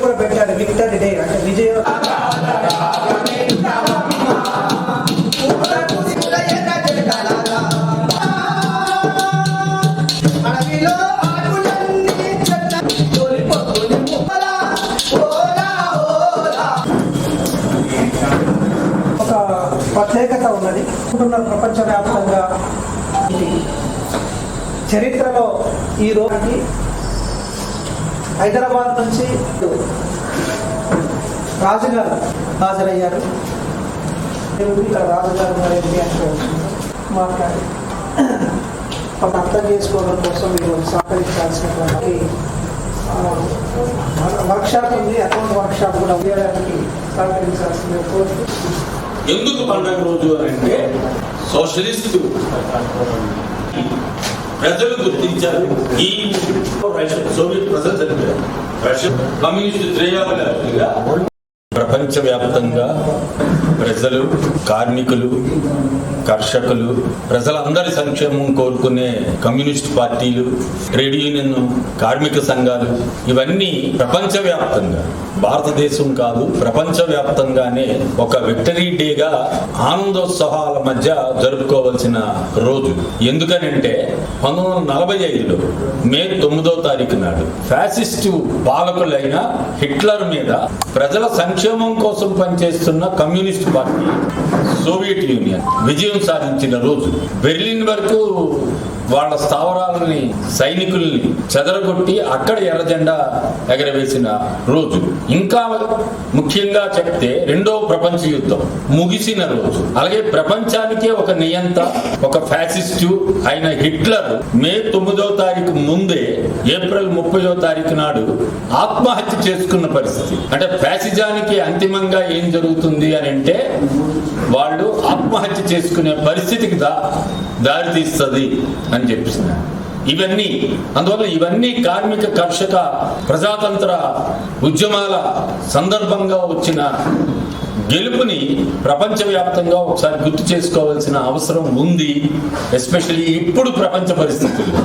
కూడా పెట్టారు victory day అంటే విజయ ప్రత్యేకత ఉన్నది. ఉంటున్న ప్రపంచవ్యాప్తంగా చరిత్రలో ఈ రోజుకి హైదరాబాద్ నుంచి రాజుగారు హాజరయ్యారు. ఇక్కడ రాజుగారు మరి ఏంటి అంటే మాట్లాడి. కొంత అర్థం చేసుకోవడం కోసం మీరు సహకరించాల్సినటువంటి వర్క్షాప్ ఉంది అకౌంట్ వర్క్షాప్ కూడా ఉండడానికి సహకరించాల్సిన ఎందుకు పండగ రోజు అని అంటే సోషలిస్టు. ప్రజలు గుర్తించారు. ఈ సోవియట్ ప్రజలు చనిపోయారు రష్యా కమ్యూనిస్టు త్రేయాలుగా ప్రపంచవ్యాప్తంగా ప్రజలు కార్మికులు కర్షకులు ప్రజలందరి సంక్షేమం కోరుకునే కమ్యూనిస్ట్ పార్టీలు ట్రేడ్ యూనియన్ కార్మిక సంఘాలు ఇవన్నీ ప్రపంచవ్యాప్తంగా భారతదేశం కాదు ప్రపంచవ్యాప్తంగానే ఒక విక్టరీ డేగా ఆనందోత్సవాల మధ్య జరుపుకోవాల్సిన రోజు. ఎందుకనంటే పంతొమ్మిది వందల నలభై ఐదులో మే తొమ్మిదో తారీఖు నాడు ఫ్యాసిస్టు పాలకులైన హిట్లర్ మీద ప్రజల సంక్షేమం కోసం పనిచేస్తున్న కమ్యూనిస్ట్ పార్టీ సోవియట్ యూనియన్ విజయం విజయం సాధించిన రోజు. బెర్లిన్ వరకు వాళ్ళ స్థావరాలని సైనికుల్ని చెదరగొట్టి అక్కడ ఎర్రజెండా ఎగరవేసిన రోజు. ఇంకా ముఖ్యంగా చెప్తే రెండో ప్రపంచ యుద్ధం ముగిసిన రోజు. అలాగే ప్రపంచానికే ఒక నియంత ఒక ఫ్యాసిస్టు అయిన హిట్లర్ మే తొమ్మిదో తారీఖు ముందే ఏప్రిల్ ముప్పయో తారీఖు నాడు ఆత్మహత్య చేసుకున్న పరిస్థితి. అంటే ఫ్యాసిజానికి అంతిమంగా ఏం జరుగుతుంది అని అంటే వాళ్ళు ఆత్మహత్య చేసుకునే పరిస్థితికి దా దారి తీస్తుంది అని చెప్పిస్తున్నారు. ఇవన్నీ అందువల్ల ఇవన్నీ కార్మిక కర్షక ప్రజాతంత్ర ఉద్యమాల సందర్భంగా వచ్చిన గెలుపుని ప్రపంచవ్యాప్తంగా ఒకసారి గుర్తు చేసుకోవాల్సిన అవసరం ఉంది ఎస్పెషల్లీ ఇప్పుడు ప్రపంచ పరిస్థితుల్లో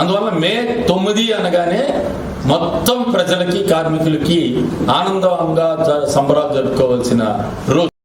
అందువల్ల మే తొమ్మిది అనగానే మొత్తం ప్రజలకి కార్మికులకి ఆనందంగా సంబరాలు జరుపుకోవాల్సిన రోజు.